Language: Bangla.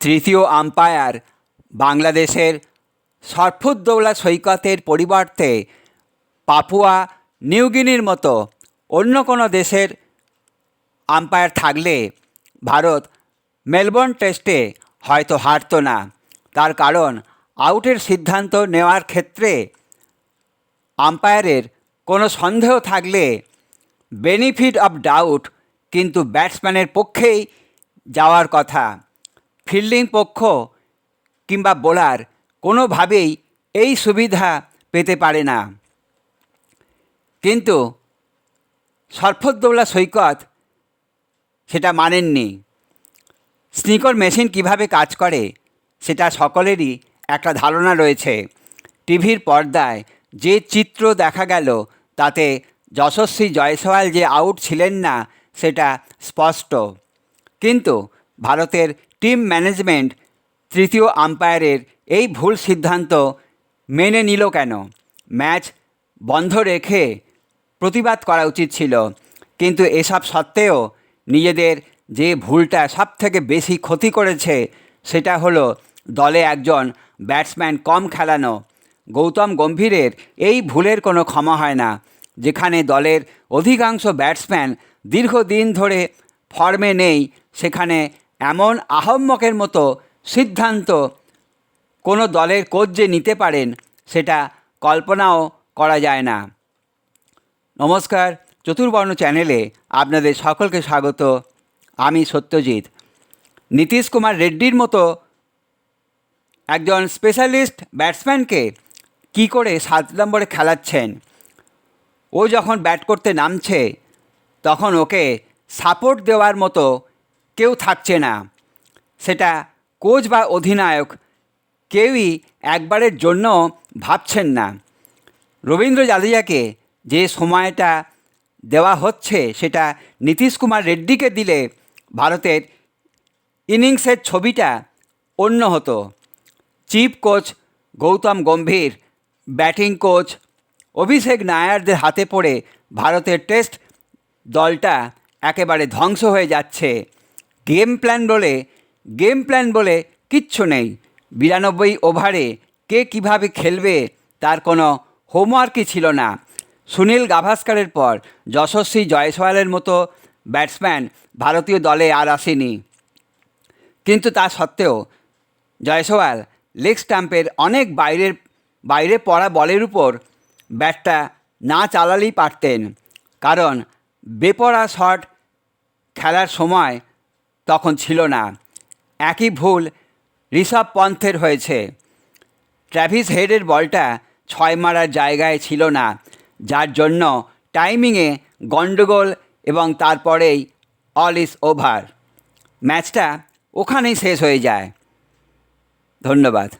তৃতীয় আম্পায়ার বাংলাদেশের সরফুদ্দৌলা সৈকতের পরিবর্তে পাপুয়া নিউগিনির মতো অন্য কোনো দেশের আম্পায়ার থাকলে ভারত মেলবোর্ন টেস্টে হয়তো হারতো না। তার কারণ আউটের সিদ্ধান্ত নেওয়ার ক্ষেত্রে আম্পায়ারের কোনো সন্দেহ থাকলে বেনিফিট অব ডাউট কিন্তু ব্যাটসম্যানের পক্ষেই যাওয়ার কথা। ফিল্ডিং পক্ষ কিংবা বোলার কোনোভাবেই এই সুবিধা পেতে পারে না। কিন্তু সরফদ্দৌলা সৈকত সেটা মানেননি। স্নিকর মেশিন কীভাবে কাজ করে সেটা সকলেরই একটা ধারণা রয়েছে। টিভির পর্দায় যে চিত্র দেখা গেল তাতে যশস্বী জয়সওয়াল যে আউট ছিলেন না সেটা স্পষ্ট। কিন্তু ভারতের টিম ম্যানেজমেন্ট তৃতীয় আম্পায়ারের এই ভুল সিদ্ধান্ত মেনে নিল কেন? ম্যাচ বন্ধ রেখে প্রতিবাদ করা উচিত ছিল। কিন্তু এসব সত্ত্বেও নিজেদের যে ভুলটা সব থেকে বেশি ক্ষতি করেছে সেটা হলো দলে একজন ব্যাটসম্যান কম খেলানো। গৌতম গম্ভীরের এই ভুলের কোনো ক্ষমা হয় না, যেখানে দলের অধিকাংশ ব্যাটসম্যান দীর্ঘদিন ধরে ফর্মে নেই, সেখানে এমন আহম্মকের মতো সিদ্ধান্ত কোনো দলের কোচ যে নিতে পারেন, সেটা কল্পনাও করা যায় না। নমস্কার, চতুর্বর্ণ চ্যানেলে আপনাদের সকলকে স্বাগত। আমি সত্যজিৎ। নীতিশ কুমার রেড্ডির মতো একজন স্পেশালিস্ট ব্যাটসম্যানকে কি করে সাত নম্বরে খেলাচ্ছেন? ও যখন ব্যাট করতে নামছে, তখন ওকে সাপোর্ট দেওয়ার মতো কেউ থাকছে না। সেটা কোচ বা অধিনায়ক কেউই একবারের জন্য ভাবছেন না। রবীন্দ্র জাদেজাকে যে সময়টা দেওয়া হচ্ছে, সেটা নীতিশ কুমার রেড্ডিকে দিলে ভারতের ইনিংসের ছবিটা অন্য হতো। Chief coach Gautam Gambhir, batting coach Abhishek নায়ারদের হাতে পড়ে ভারতের টেস্ট দলটা একেবারে ধ্বংস হয়ে যাচ্ছে। গেম প্ল্যান বলে, গেম প্ল্যান বলে কিচ্ছু নেই। বিরানব্বই ওভারে কে কীভাবে খেলবে তার কোনো হোমওয়ার্কই ছিল না। সুনীল গাভাস্কারের পর যশস্বী জয়সওয়ালের মতো ব্যাটসম্যান ভারতীয় দলে আর আসেনি। কিন্তু তা সত্ত্বেও জয়সওয়াল লেগ স্টাম্পের অনেক বাইরের, বাইরে পড়া বলের উপর ব্যাটটা না চালালেই পারতেন। কারণ বেপরা শট খেলার সময় তখন ছিল না। একই ভুল ঋষভ পন্থের হয়েছে। ট্র্যাভিস হেডের বলটা ছয় মারার জায়গায় ছিল না, যার জন্য টাইমিংয়ে গণ্ডগোল এবং তারপরেই অল ইজ ওভার। ম্যাচটা ওখানেই শেষ হয়ে যায়। ধন্যবাদ।